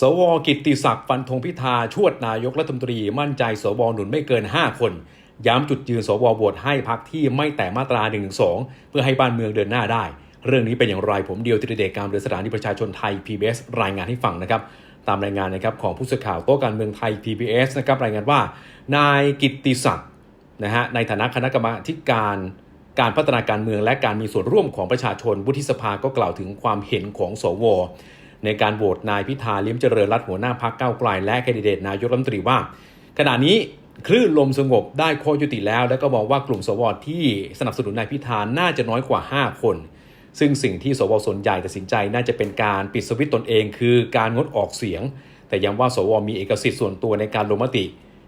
สวกิติศักดิ์ฟันธงพิธาชวดนายกรัฐมนตรีมั่นใจสวหนุนไม่เกิน 5 คน ย้ำจุดยืนสวโหวตให้พักที่ไม่แต่มาตรา1นึเพื่อให้บ้านเมืองเดินหน้าได้ เรื่องนี้เป็นอย่างไรผมเดียวติรเดชการเรือสถานีประชาชนไทย PBS รายงานให้ฟังนะครับตามรายงานนะครับของผู้สื่อข่าวโต๊ะการเมืองไทย PBS นะครับรายงานว่านายกิติศักดิ์นะฮะในฐานะคณะกรรมาการการพัฒนาการเมืองและการมีส่วนร่วมของประชาชนวุฒิสภาก็กล่าวถึงความเห็นของสว ในการโหวตนายพิธาลิ้มเจริญรัตน์หัวหน้าพักเก้าไกลและแคนดิเดตนายกรัฐมนตรีว่า ขณะนี้คลื่นลมสงบได้ข้อยุติแล้ว และก็มองว่ากลุ่มสวที่สนับสนุนนายพิธาน่าจะน้อยกว่า 5 คน ซึ่งสิ่งที่สวส่วนใหญ่ตัดสินใจน่าจะเป็นการปิดสวิตช์ตนเอง คือการงดออกเสียง แต่ย้ำว่าสวมีเอกสิทธิ์ส่วนตัวในการลงมติ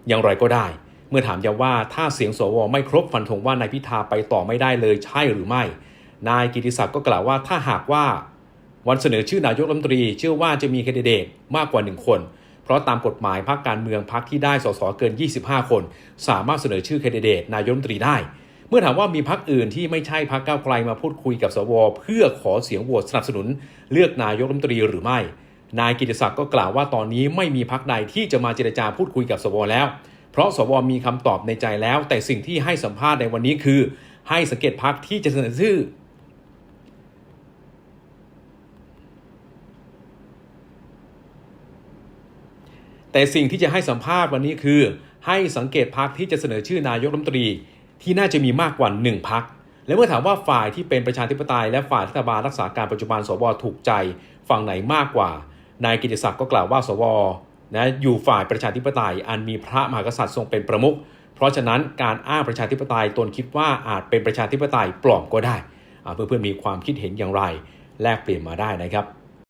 อย่างไรก็ได้ เมื่อถามย้ำว่าถ้าเสียงสวไม่ครบฟันธงว่านายพิธาไปต่อไม่ได้เลยใช่หรือไม่ นายกิติศักดิ์ก็กล่าวว่าถ้าหากว่า วันเสนอชื่อนายกรัฐมนตรีเชื่อว่าจะมีแคนดิเดตมากกว่า 1 คน เพราะตามกฎหมายพรรคการเมืองพรรคที่ได้สสเกิน 25 คน สามารถเสนอชื่อแคนดิเดตนายกรัฐมนตรีได้ เมื่อถามว่ามีพรรคอื่นที่ไม่ใช่พรรคก้าวไกลมาพูดคุยกับสวเพื่อขอเสียงโหวตสนับสนุน เลือกนายกรัฐมนตรีหรือไม่ นายกิติศักดิ์ก็กล่าวว่าตอนนี้ไม่มีพรรคใดที่จะมาเจรจาพูดคุยกับสวแล้ว เพราะสวมีคำตอบในใจแล้ว แต่สิ่งที่ให้สัมภาษณ์ในวันนี้คือ ให้สังเกตพรรคที่จะเสนอชื่อ แต่สิ่งที่จะให้สัมภาษณ์วันนี้คือ ให้สังเกตพักที่จะเสนอชื่อนายกรัฐมนตรี ที่น่าจะมีมากกว่า 1พักและเมื่อถามว่าฝ่ายที่เป็นประชาธิปไตย และฝ่ายรัฐบาลรักษาการปัจจุบันสวถูกใจฝั่งไหนมากกว่า นายกิติศักดิ์ก็กล่าวว่าสวนะอยู่ฝ่ายประชาธิปไตย อันมีพระมหากษัตริย์ทรงเป็นประมุขเพราะฉะนั้นการอ้างประชาธิปไตยตนคิดว่าอาจเป็นประชาธิปไตยปลอมก็ได้อ่าเพื่อนๆมีความคิดเห็นอย่างไร แลกเปลี่ยนมาได้นะครับ